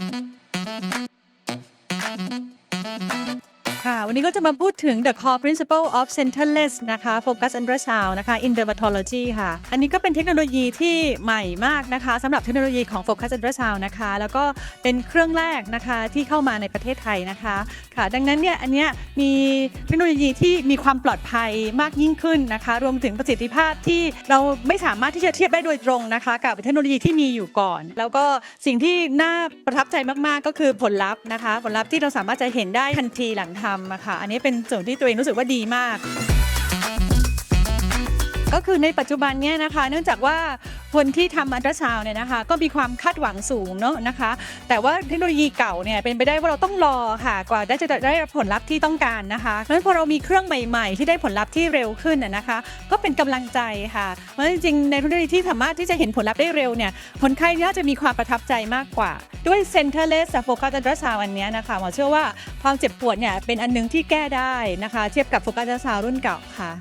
Thank you. ค่ะ วันนี้ก็จะมาพูดถึง the core principle of centerless นะคะ focus ultrasound นะคะ in dermatology ค่ะ อันนี้ก็เป็นเทคโนโลยีที่ใหม่มากนะคะสำหรับเทคโนโลยีของ focus ultrasound นะคะ แล้วก็เป็นเครื่องแรกนะคะที่เข้ามาในประเทศไทยนะคะค่ะ ดังนั้นเนี่ยอันเนี้ยมีเทคโนโลยีที่มีความปลอดภัยมากยิ่งขึ้นนะคะ รวมถึงประสิทธิภาพที่เราไม่สามารถที่จะเทียบได้โดยตรงนะคะ กับเทคโนโลยีที่มีอยู่ก่อน แล้วก็สิ่งที่น่าประทับใจมากๆก็คือผลลัพธ์นะคะ ผลลัพธ์ที่เราสามารถจะเห็นได้ทันทีหลังทำอะค่ะ อันนี้เป็นส่วนที่ตัวเองรู้สึกว่าดีมาก ก็คือในปัจจุบันเนี่ยนะคะ เนื่องจากว่า คนที่ทำอัลตราซาวน์เนี่ยนะคะ ก็มีความคาดหวังสูงเนอะนะคะ แต่ว่าเทคโนโลยีเก่าเนี่ยเป็นไปได้ว่าเราต้องรอค่ะ กว่าได้จะได้ผลลัพธ์ที่ต้องการนะคะเพราะฉะนั้นพอเรามีเครื่องใหม่ ๆ ที่ได้ผลลัพธ์ที่เร็วขึ้นน่ะนะคะ ก็เป็นกำลังใจค่ะเพราะจริงๆในเทคโนโลยีที่สามารถที่จะเห็นผลลัพธ์ได้เร็วเนี่ยคนไข้น่าจะมีความประทับใจมากกว่า ด้วย centerless focus ultrasound อันนี้นะคะหมอเชื่อว่าความเจ็บปวดเนี่ยเป็นอันหนึงที่แก้ได้นะคะ เทียบกับ focus ultrasound รุ่นเก่าค่ะ